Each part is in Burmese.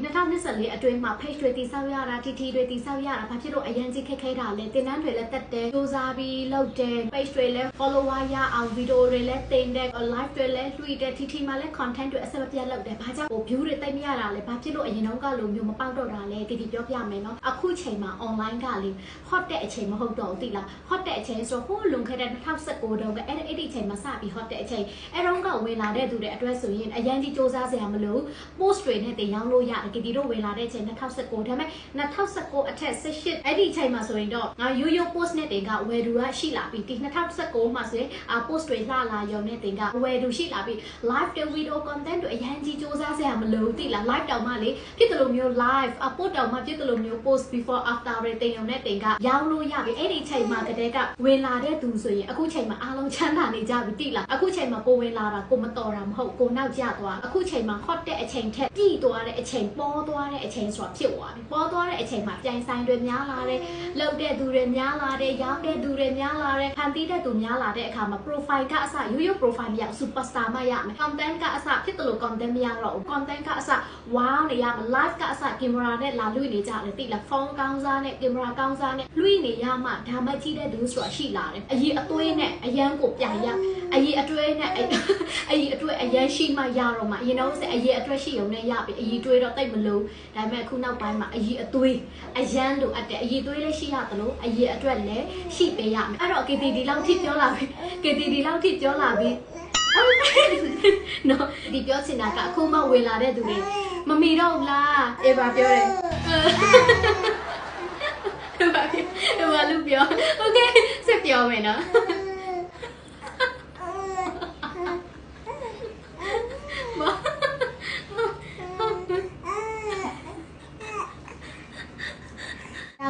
2024အတွင်းမှာ page တွေတည်ဆောက်ရတာ TT တွေတည်ဆောက်ရတာဘာဖြစ်လို့အရင်ကြီးခက်ခဲတာလဲတင်တန်းတွေလည်းတက်တယ်စူးစမ်းပြီးလုပ်တယ် page တွေလည်း follower ရအောင် video တွေလည်းတင်တယ် live တွေလည်းလွှင့်တယ် TT မှာလည်း content တွေအဆက်မပြတ်လုပ်တယ်ဘာကြောင့်ဟို view တွေတိတ်မရတာလဲဘာဖြစ်လို့အရင်တုန်းကလိုမျိုးမပေါက်တော့တာလဲတီတီပြောပြမယ်နော်အခုချိန်မှာ online ကလေ hot တဲ့အချိန်မဟုတ်တော့ဘူးတိလား hot တဲ့အချိန်ဆိုတော့ဟိုလွန်ခဲ့တဲ့2019တုန်းကအဲ့အဲ့ဒီအချိန်မှာစပြီး hot တဲ့အချိန်အဲ့တုန်းကဝင်လာတဲ့သူတွေအတွက်ဆိုရင်အရင်ကြီးစူးစမ်းစရာမလို post တွေနဲ့တင်ရောင်းလို့ရတယ်တီတီတို့ဝင်လာတဲ့အချိန်2019ဒါပေမဲ့2019အထက်18အဲ့ဒီအချိန်မှာဆိုရင်တော့ငါရိုးရိုး post နဲ့တင်ကဝယ်သူကရှိလာပြီဒီ2019မှာဆိုရင်အာ post တွေလှလာရုံနဲ့တင်ကဝယ်သူရှိလာပြီ live တွေ video content တွေအရင်ကြီးစူးစမ်းစရာမလိုတိလား live တောင်မှလေဖြစ်တယ်လို့မျိုး live upload တောင်မှဖြစ်တယ်လို့မျိုး post before after တွေတင်ရုံနဲ့တင်ကရောင်းလို့ရပြီအဲ့ဒီအချိန်မှာတည်းကဝင်လာတဲ့သူဆိုရင်အခုချိန်မှာအားလုံးချမ်းသာနေကြပြီတိလားအခုချိန်မှာကိုဝင်လာတာကိုမတော်တာမဟုတ်ကိုနောက်ကျသွားအခုချိန်မှာ hot တဲ့အချိန်ထက်ပြည်သွားတဲ့အချိန်ပေါ်သွားတဲ့အချိန်ဆိုတာဖြစ်သွားပြီပေါ်သွားတဲ့အချိန်မှာပြိုင်ဆိုင်တွေများလာတယ်လောက်တဲ့သူတွေများလာတယ်ရောင်းတဲ့သူတွေများလာတယ်ဖန်တီးတဲ့သူများလာတဲ့အခါမှာ profile ကအစရိုးရိုး profile မရ superstar မရမယ် content ကအစဖြစ်တယ်လို့ content မရတော့ဘူး content ကအစ wow နေရမယ် live ကအစ camera နဲ့လာလွှင့်နေကြတယ်တိလားဖုန်းကောင်းစားနဲ့ camera ကောင်းစားနဲ့လွှင့်နေရမှဒါမှကြည့်တဲ့သူဆိုတာရှိလာတယ်အရေးအသွေးနဲ့အရန်ကိုပြရ အရေးအတွေ့နဲ့အရေးအတွေ့အရန်ရှိမှရတော့မှအရင်တော့စအရေးအတွေ့ရှိုံနဲ့ရပြီအရေးတွေးတော့တိတ်မလို့ဒါပေမဲ့အခုနောက်ပိုင်းမှာအရေးအသွေးအရန်လိုအပ်တယ်အရေးသွေးလည်းရှိရတယ်လို့အရေးအတွက်လည်းရှိပေးရမယ်အဲ့တော့ KTD လောက်ထိပြောလာပြီ KTD လောက်ထိပြောလာပြီနော်ဒီပြောချင်တာကအခုမှဝင်လာတဲ့သူတွေမမီတော့ဘူးလားအေးပါပြောတယ်အေးပါပြောအေးပါလူပြောโอเคဆက်ပြောမယ်နော်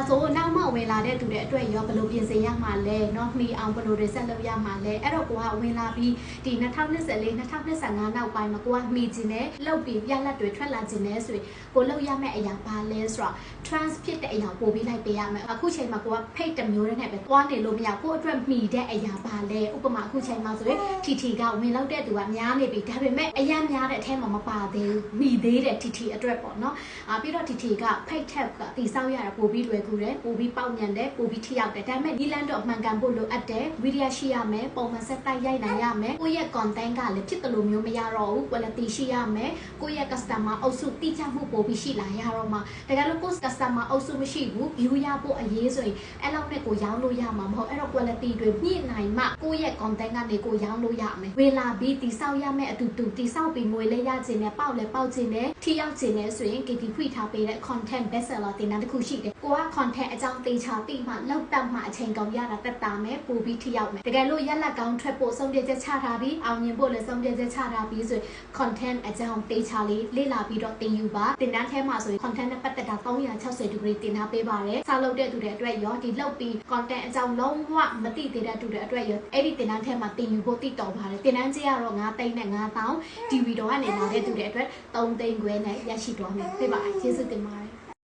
ဒါဆိုနောက်မှ ဝင်လာတဲ့သူတွေအတွက်ရောဘယ်လိုပြင်ဆင်ရမှာလဲเนาะမှီအောင်ဘယ်လိုတွေဆက်လုပ်ရမှာလဲအဲ့တော့ကိုကဝင်လာပြီးဒီ2024 2025နောက်ပိုင်းမှာကိုကမှီခြင်းနဲ့လုပ်ပြီးပြလက်တွေထွက်လာခြင်းနဲ့ဆိုရင်ကိုလုပ်ရမယ့်အရာဘာလဲဆိုတော့ trans ဖြစ်တဲ့အရာပို့ပြီးလိုက်ပေးရမယ်အခုချိန်မှာကိုက page တစ်မျိုးနဲ့ပဲသွားနေလို့မရကိုအတွက်မှီတဲ့အရာဘာလဲဥပမာအခုချိန်မှာဆိုရင် TT ကဝင်လောက်တဲ့သူကများနေပြီဒါပေမဲ့အရင်များတဲ့အထဲမှာမပါသေးဘူးမှီသေးတယ် TT အတွက်ပေါ့เนาะအာပြီးတော့ TT က page tab ကတိစောက်ရတာပို့ပြီးလွယ်ကူတယ်ပို့ပြီးပေါ က်ညံတယ်ပို့ပြီးထိရောက်တယ်ဒါပေမဲ့ဒီလန်တော့မှန်ကန်ဖို့လိုအပ်တယ်ဗီဒီယိုရှိရမယ်ပုံမှန်ဆက်တိုက်ရိုက်နိုင်ရမယ်ကိုယ့်ရဲ့ content ကလည်းဖြစ်တယ်လို့မျိုးမရတော့ဘူး quality ရှိရမယ်ကိုယ့်ရဲ့ customer အုပ်စုတိကျမှုပို့ပြီးရှိလာရတော့မှတကယ်လို့ကိုယ့် customer အုပ်စုမရှိဘူး view ရဖို့အရေးဆိုရင်အဲ့လောက်နဲ့ကိုရောင်းလို့ရမှာမဟုတ်အဲ့တော့ quality တွေညှိနိုင်မှကိုယ့်ရဲ့ content ကနေကိုရောင်းလို့ရမယ်ဝေလာပြီးတိဆောက်ရမယ်အတူတူတိဆောက်ပြီးငွေလဲရခြင်းနဲ့ပေါက်လဲပေါက်ခြင်းနဲ့ထိရောက်ခြင်းနဲ့ဆိုရင် KT ဖွင့်ထားပေးတဲ့ content best seller တင်တာတစ်ခုရှိတယ်ကိုက content အကြောင်းတေချာတိမှလောက်တက်မှအချိန်ကုန်ရတာတက်တာမယ်ပို့ပြီးထိရောက်မယ်တကယ်လို့ရက်လက်ကောင်းထွက်ဖို့ဆုံးဖြတ်ချက်ချထားပြီးအောင်မြင်ဖို့လည်းဆုံးဖြတ်ချက်ချထားပြီးဆိုရင် content အကြောင်းတေချာလေးလေ့လာပြီးတော့တင်ယူပါတင်တန်းထဲမှာဆိုရင် content နဲ့ပတ်သက်တာ360 degree တင်ထားပေးပါတယ်စလုပ်တဲ့သူတွေအတွက်ရောဒီလောက်ပြီး content အကြောင်းလုံးဝမသိသေးတဲ့သူတွေအတွက်ရောအဲ့ဒီတင်တန်းထဲမှာတင်ယူဖို့တည်တော်ပါတယ်တင်တန်းကြီးကတော့9သိန်းနဲ့9000ဒီဗီဒီယိုကနေလာတဲ့သူတွေအတွက်3သိန်းခွဲနဲ့ရရှိသွားမယ်ပြပါကျေးဇူးတင်ပါတယ်